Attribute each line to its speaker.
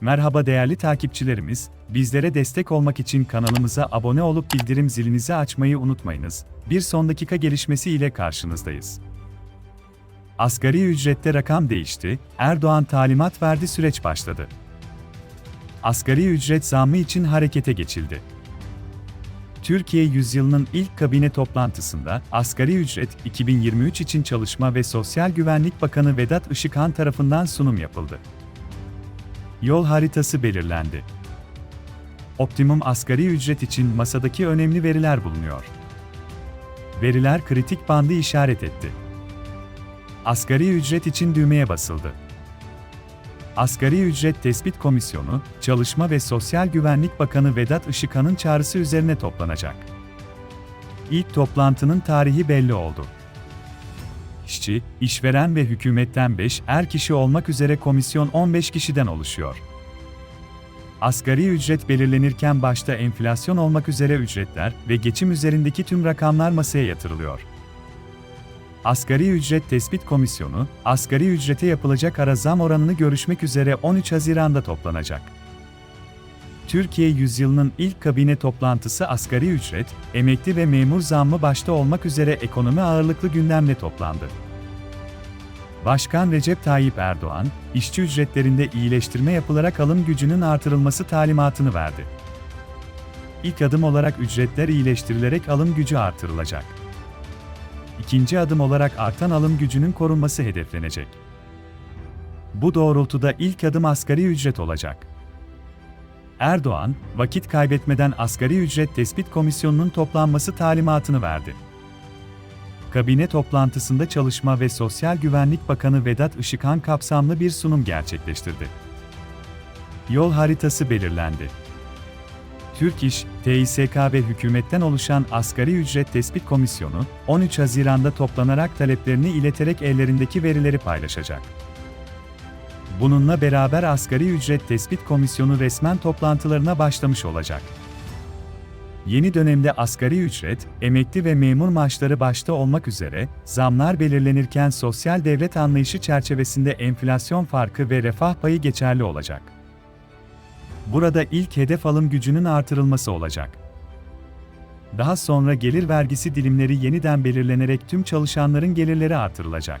Speaker 1: Merhaba değerli takipçilerimiz, bizlere destek olmak için kanalımıza abone olup bildirim zilinizi açmayı unutmayınız. Bir son dakika gelişmesi ile karşınızdayız. Asgari ücrette rakam değişti, Erdoğan talimat verdi süreç başladı. Asgari ücret zammı için harekete geçildi. Türkiye yüzyılının ilk kabine toplantısında asgari ücret 2023 için Çalışma ve Sosyal Güvenlik Bakanı Vedat Işıkhan tarafından sunum yapıldı. Yol haritası belirlendi. Optimum asgari ücret için masadaki önemli veriler bulunuyor. Veriler kritik bandı işaret etti. Asgari ücret için düğmeye basıldı. Asgari Ücret Tespit Komisyonu, Çalışma ve Sosyal Güvenlik Bakanı Vedat Işıkhan'ın çağrısı üzerine toplanacak. İlk toplantının tarihi belli oldu. İşçi, işveren ve hükümetten 5 er kişi olmak üzere komisyon 15 kişiden oluşuyor. Asgari ücret belirlenirken başta enflasyon olmak üzere ücretler ve geçim üzerindeki tüm rakamlar masaya yatırılıyor. Asgari Ücret Tespit Komisyonu, asgari ücrete yapılacak ara zam oranını görüşmek üzere 13 Haziran'da toplanacak. Türkiye yüzyılının ilk kabine toplantısı asgari ücret, emekli ve memur zammı başta olmak üzere ekonomi ağırlıklı gündemle toplandı. Başkan Recep Tayyip Erdoğan, işçi ücretlerinde iyileştirme yapılarak alım gücünün artırılması talimatını verdi. İlk adım olarak ücretler iyileştirilerek alım gücü artırılacak. İkinci adım olarak artan alım gücünün korunması hedeflenecek. Bu doğrultuda ilk adım asgari ücret olacak. Erdoğan, vakit kaybetmeden asgari ücret tespit komisyonunun toplanması talimatını verdi. Kabine toplantısında Çalışma ve Sosyal Güvenlik Bakanı Vedat Işıkhan kapsamlı bir sunum gerçekleştirdi. Yol haritası belirlendi. Türk İş, TİSK ve hükümetten oluşan Asgari Ücret Tespit Komisyonu, 13 Haziran'da toplanarak taleplerini ileterek ellerindeki verileri paylaşacak. Bununla beraber Asgari Ücret Tespit Komisyonu resmen toplantılarına başlamış olacak. Yeni dönemde asgari ücret, emekli ve memur maaşları başta olmak üzere, zamlar belirlenirken sosyal devlet anlayışı çerçevesinde enflasyon farkı ve refah payı geçerli olacak. Burada ilk hedef alım gücünün artırılması olacak. Daha sonra gelir vergisi dilimleri yeniden belirlenerek tüm çalışanların gelirleri artırılacak.